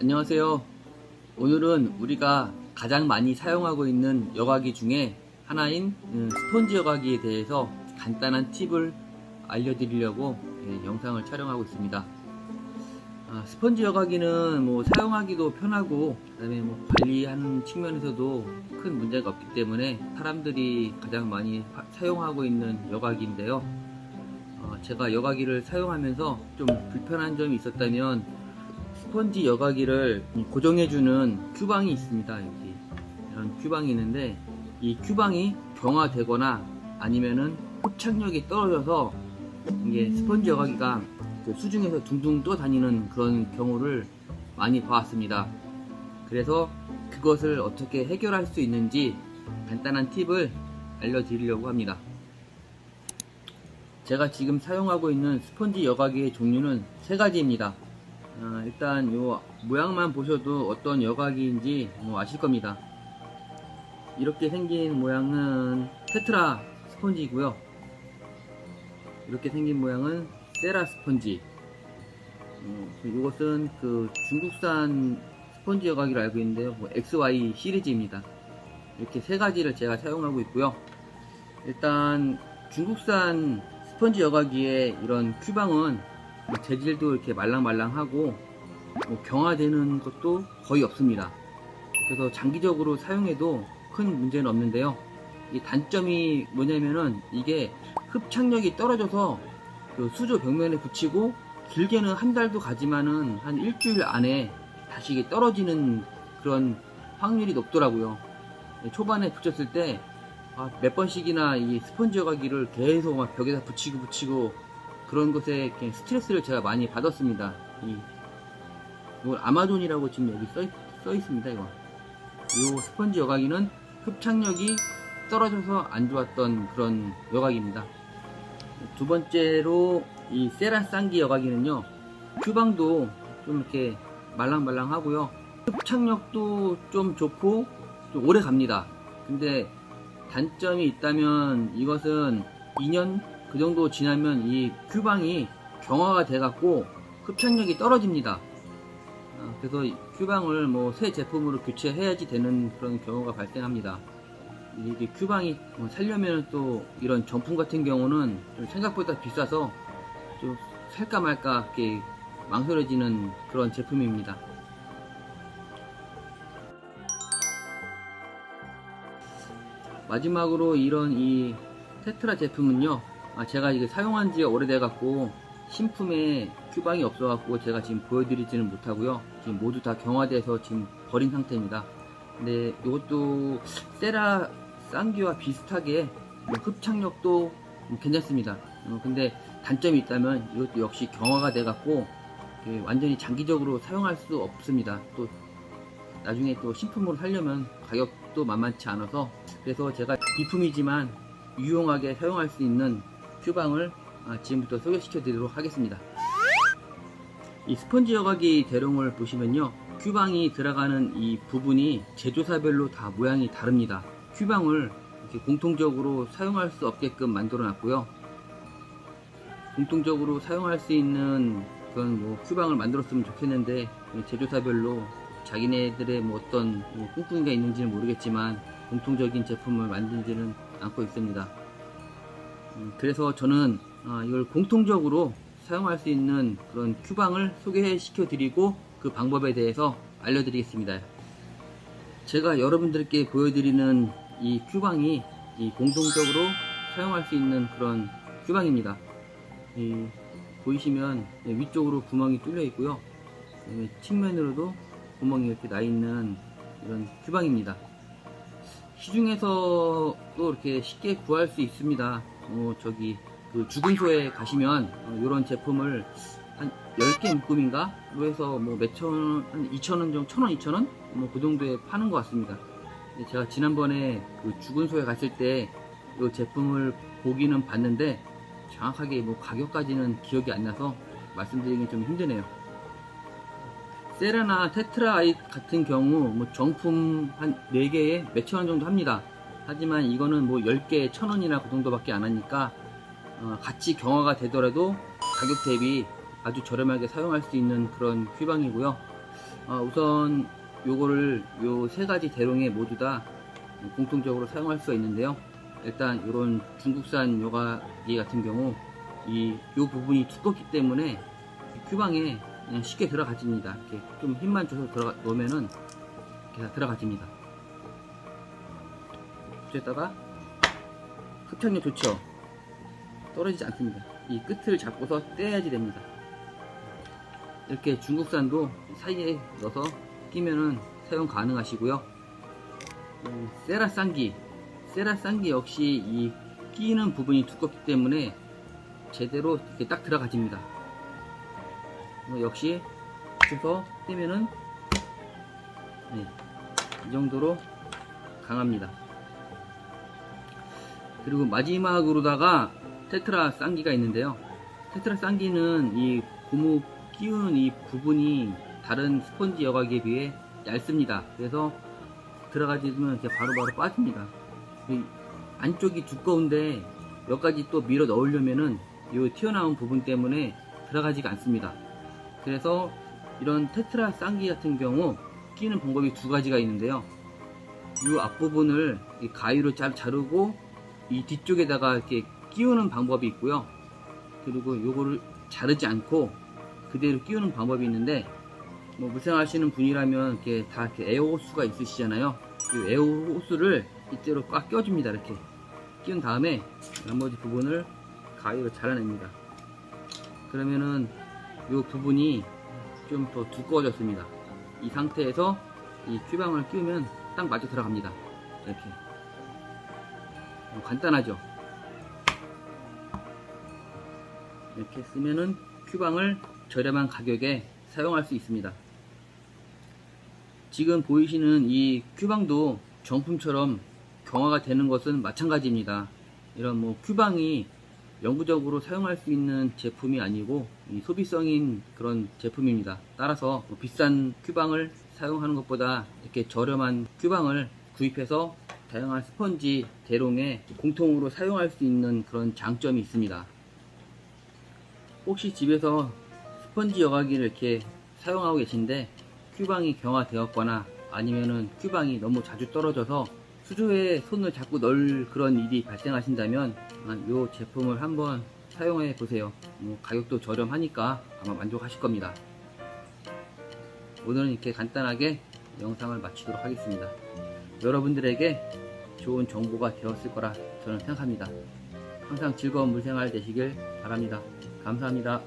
안녕하세요. 오늘은 우리가 가장 많이 사용하고 있는 여과기 중에 하나인 음, 스펀지 여과기에 대해서 간단한 팁을 알려드리려고 예, 영상을 촬영하고 있습니다. 아, 스펀지 여과기는 뭐 사용하기도 편하고 그다음에 뭐 관리하는 측면에서도 큰 문제가 없기 때문에 사람들이 가장 많이 하- 사용하고 있는 여과기인데요. 어, 제가 여과기를 사용하면서 좀 불편한 점이 있었다면 스펀지 여과기를 고정해주는 큐방이 있습니다. 여기 이런 큐방이 있는데 이 큐방이 경화되거나 아니면은 흡착력이 떨어져서 이게 스펀지 여과기가 그 수중에서 둥둥 떠다니는 그런 경우를 많이 봐왔습니다. 그래서 그것을 어떻게 해결할 수 있는지 간단한 팁을 알려드리려고 합니다. 제가 지금 사용하고 있는 스펀지 여과기의 종류는 세 가지입니다. 아, 일단 요 모양만 보셔도 어떤 여과기인지 뭐 아실 겁니다. 이렇게 생긴 모양은 테트라 스펀지이고요. 이렇게 생긴 모양은 세라 스펀지. 어, 이것은 그 중국산 스펀지 여과기로 알고 있는데요. 뭐 XY 시리즈입니다. 이렇게 세 가지를 제가 사용하고 있고요. 일단 중국산 스펀지 여과기의 이런 큐방은 뭐 재질도 이렇게 말랑말랑하고 뭐 경화되는 것도 거의 없습니다. 그래서 장기적으로 사용해도 큰 문제는 없는데요. 이 단점이 뭐냐면은 이게 흡착력이 떨어져서 그 수조 벽면에 붙이고 길게는 한 달도 가지만은 한 일주일 안에 다시 이게 떨어지는 그런 확률이 높더라고요. 초반에 붙였을 때 아, 몇 번씩이나 이 스펀지 여과기를 계속 막 벽에다 붙이고 붙이고 그런 것에 스트레스를 제가 많이 받았습니다. 이, 이걸 아마존이라고 지금 여기 써, 있- 써 있습니다. 이거. 이 스펀지 여과기는 흡착력이 떨어져서 안 좋았던 그런 여과기입니다. 두 번째로 이 세라 쌍기 여과기는요. 큐방도 좀 이렇게 말랑말랑 하고요. 흡착력도 좀 좋고 좀 오래 갑니다. 근데 단점이 있다면 이것은 2년 그 정도 지나면 이 큐방이 경화가 돼갖고 흡착력이 떨어집니다. 어, 그래서 이 큐방을 뭐 새 제품으로 교체해야지 되는 그런 경우가 발생합니다. 이게 큐방이 뭐 살려면 또 이런 정품 같은 경우는 좀 생각보다 비싸서 좀 살까 말까 이렇게 망설여지는 그런 제품입니다. 마지막으로 이런 이 테트라 제품은요 아, 제가 이게 사용한 지 오래돼 갖고 신품에 큐방이 없어 갖고 제가 지금 보여드리지는 못하고요. 지금 모두 다 경화돼서 지금 버린 상태입니다. 근데 이것도 세라 쌍기와 비슷하게 뭐 흡착력도 뭐 괜찮습니다. 어, 근데 단점이 있다면 이것도 역시 경화가 돼 갖고 그 완전히 장기적으로 사용할 수 없습니다. 또 나중에 또 신품으로 살려면 가격도 만만치 않아서 그래서 제가 비품이지만 유용하게 사용할 수 있는 큐방을 아, 지금부터 소개시켜 드리도록 하겠습니다. 이 스펀지 여과기 대롱을 보시면요 큐방이 들어가는 이 부분이 제조사별로 다 모양이 다릅니다. 큐방을 이렇게 공통적으로 사용할 수 없게끔 만들어 놨고요. 공통적으로 사용할 수 있는 그런 뭐 큐방을 만들었으면 좋겠는데 제조사별로 자기네들의 뭐 어떤 뭐 꿍꿍이가 있는지는 모르겠지만 공통적인 제품을 만들지는 않고 있습니다. 음, 그래서 저는 아, 이걸 공통적으로 사용할 수 있는 그런 큐방을 소개시켜 드리고 그 방법에 대해서 알려드리겠습니다. 제가 여러분들께 보여드리는 이 큐방이 이 공통적으로 사용할 수 있는 그런 큐방입니다. 이 보이시면 위쪽으로 구멍이 뚫려 있고요. 측면으로도 구멍이 이렇게 나 있는 이런 큐방입니다. 시중에서도 이렇게 쉽게 구할 수 있습니다. 어, 저기 그 주근소에 가시면 이런 제품을 한 10개 묶음인가로 해서 뭐 몇천 원, 한 2천 원 정도, 천 원, 2천 원? 뭐 그 정도에 파는 것 같습니다. 제가 지난번에 그 주근소에 갔을 때 이 제품을 보기는 봤는데 정확하게 뭐 가격까지는 기억이 안 나서 말씀드리기 좀 힘드네요. 세라나 테트라 아이 같은 경우 뭐 정품 한 4개에 몇천 원 정도 합니다. 하지만 이거는 뭐 10개에 천 원이나 그 정도밖에 안 하니까 어, 같이 경화가 되더라도 가격 대비 아주 저렴하게 사용할 수 있는 그런 휘방이고요. 아, 우선 요거를 요 세 가지 대롱에 모두 다 공통적으로 사용할 수가 있는데요. 일단 이런 중국산 요가기 같은 경우 이 요 부분이 두껍기 때문에 큐방에 쉽게 들어가집니다. 이렇게 좀 힘만 줘서 들어가 놓으면은 이렇게 다 들어가집니다. 붙였다가 흡착력 좋죠. 떨어지지 않습니다. 이 끝을 잡고서 떼야지 됩니다. 이렇게 중국산도 사이에 넣어서 끼면은 사용 가능하시고요. 음, 세라 쌍기, 세라 쌍기 역시 이 끼는 부분이 두껍기 때문에 제대로 이렇게 딱 들어가집니다. 이거 역시 붙여서 떼면은 네, 이 정도로 강합니다. 그리고 마지막으로다가 테트라 쌍기가 있는데요. 테트라 쌍기는 이 고무 끼우는 이 부분이 다른 스펀지 여과기에 비해 얇습니다. 그래서 들어가지면 이렇게 바로바로 빠집니다. 이 안쪽이 두꺼운데 몇 가지 또 밀어 넣으려면은 이 튀어나온 부분 때문에 들어가지가 않습니다. 그래서 이런 테트라 쌍기 같은 경우 끼는 방법이 두 가지가 있는데요. 이 앞부분을 이 가위로 잘 자르고 이 뒤쪽에다가 이렇게 끼우는 방법이 있고요. 그리고 요거를 자르지 않고 그대로 끼우는 방법이 있는데 뭐 무생하시는 분이라면 이렇게 다 이렇게 에어 호스가 있으시잖아요. 이 에어 호스를 이대로 꽉 껴줍니다. 이렇게 끼운 다음에 나머지 부분을 가위로 잘라냅니다. 그러면은 이 부분이 좀 더 두꺼워졌습니다. 이 상태에서 이 큐방을 끼우면 딱 맞아 들어갑니다. 이렇게 어, 간단하죠. 이렇게 쓰면은 큐방을 저렴한 가격에 사용할 수 있습니다. 지금 보이시는 이 큐방도 정품처럼 경화가 되는 것은 마찬가지입니다. 이런 뭐 큐방이 영구적으로 사용할 수 있는 제품이 아니고 이 소비성인 그런 제품입니다. 따라서 뭐 비싼 큐방을 사용하는 것보다 이렇게 저렴한 큐방을 구입해서 다양한 스펀지 대롱에 공통으로 사용할 수 있는 그런 장점이 있습니다. 혹시 집에서 스펀지 여과기를 이렇게 사용하고 계신데 큐방이 경화되었거나 아니면은 큐방이 너무 자주 떨어져서 수조에 손을 자꾸 넣을 그런 일이 발생하신다면 이 제품을 한번 사용해 보세요. 뭐 가격도 저렴하니까 아마 만족하실 겁니다. 오늘은 이렇게 간단하게 영상을 마치도록 하겠습니다. 여러분들에게 좋은 정보가 되었을 거라 저는 생각합니다. 항상 즐거운 물생활 되시길 바랍니다. 감사합니다.